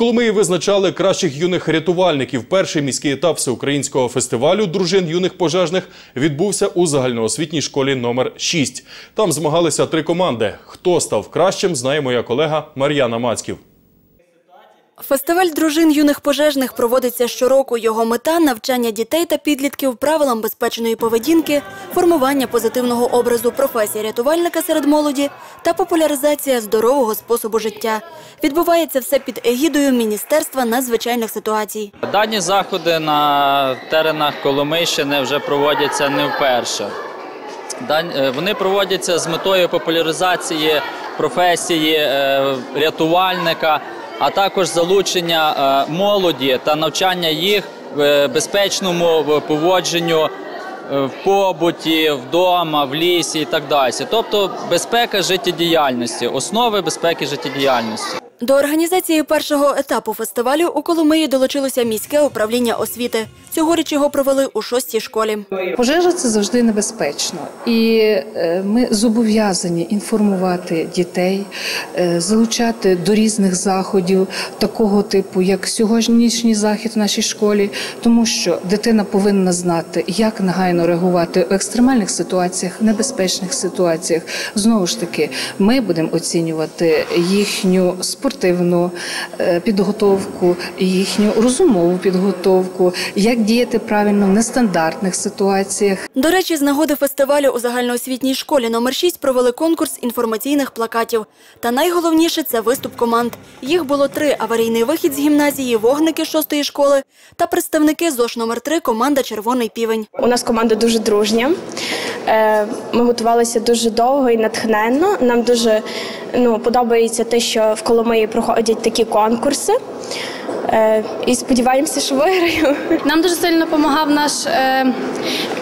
Коломиї визначали кращих юних рятувальників. Перший міський етап всеукраїнського фестивалю дружин юних пожежних відбувся у загальноосвітній школі номер 6. Там змагалися три команди. Хто став кращим, знає моя колега Мар'яна Мацьків. Фестиваль дружин юних пожежних проводиться щороку. Його мета – навчання дітей та підлітків правилам безпечної поведінки, формування позитивного образу професії рятувальника серед молоді та популяризація здорового способу життя. Відбувається все під егідою Міністерства надзвичайних ситуацій. Дані заходи на теренах Коломийщини вже проводяться не вперше. Е, Вони проводяться з метою популяризації професії е, рятувальника, а також залучення е, молоді та навчання їх в безпечному поводженню е, в побуті, вдома, в лісі і так далі. Тобто безпека життєдіяльності, основи безпеки життєдіяльності. До організації першого етапу фестивалю у Коломиї долучилося міське управління освіти. Цьогоріч його провели у шостій школі. Пожежа це завжди небезпечно, і е, ми зобов'язані інформувати дітей, е, залучати до різних заходів такого типу, як сьогоднішній захід в нашій школі, тому що дитина повинна знати, як негайно реагувати в екстремальних ситуаціях, небезпечних ситуаціях. Знову ж таки, ми будемо оцінювати їхню спортивну е, підготовку, їхню розумову підготовку, як діяти правильно в нестандартних ситуаціях. До речі, з нагоди фестивалю у загальноосвітній школі номер 6 провели конкурс інформаційних плакатів. Та найголовніше це виступ команд. Їх було три: аварійний вихід з гімназії, вогники шостої школи та представники ЗОШ номер 3 команда Червоний півень. У нас команда дуже дружня. Е, Ми готувалися дуже довго і натхненно. Нам дуже ну, подобається те, що в Коломиї проходять такі конкурси. Е, І сподіваємося, що виграю. Нам дуже сильно допомагав наш е,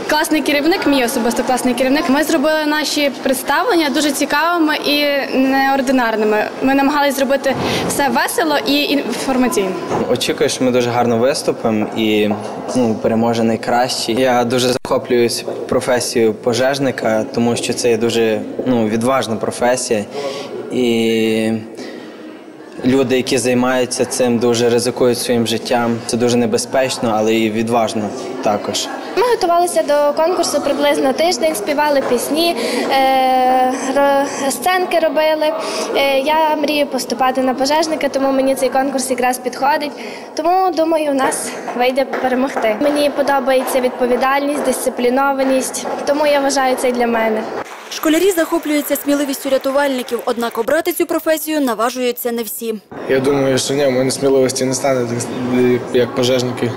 класний керівник, мій особисто класний керівник. Ми зробили наші представлення дуже цікавими і неординарними. Ми намагалися зробити все весело і інформаційно. Очікую, що ми дуже гарно виступимо і ну, переможе найкращий. Я дуже захоплююсь професією пожежника, тому що це є дуже ну, відважна професія. І люди, які займаються цим, дуже ризикують своїм життям. Це дуже небезпечно, але і відважно також. Ми готувалися до конкурсу приблизно тиждень, співали пісні, е, сценки робили. Е, Я мрію поступати на пожежника, тому мені цей конкурс якраз підходить. Тому думаю, у нас вийде перемогти. Мені подобається відповідальність, дисциплінованість, тому я вважаю це для мене. Школярі захоплюються сміливістю рятувальників, однак обрати цю професію наважуються не всі. Я думаю, що ні, в мене сміливості не стане, як пожежники,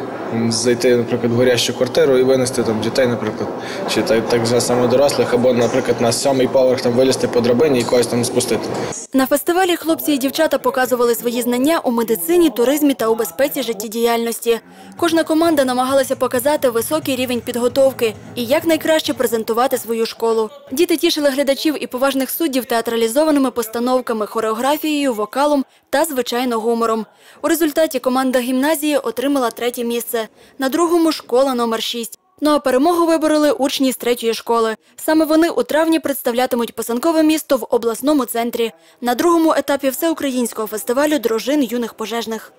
зайти, наприклад, в горящу квартиру і винести там дітей, наприклад, чи так, так же саме дорослих, або, наприклад, на сьомий поверх там вилізти по драбині і когось там спустити. На фестивалі хлопці і дівчата показували свої знання у медицині, туризмі та у безпеці життєдіяльності. Кожна команда намагалася показати високий рівень підготовки і як найкраще презентувати свою школу. Діти тішили глядачів і поважних суддів театралізованими постановками, хореографією, вокалом та, звичайно, гумором. У результаті команда гімназії отримала третє місце. На другому школа номер 6. Ну а перемогу вибороли учні з третьої школи. Саме вони у травні представлятимуть писанкове місто в обласному центрі на другому етапі всеукраїнського фестивалю дружин юних пожежних.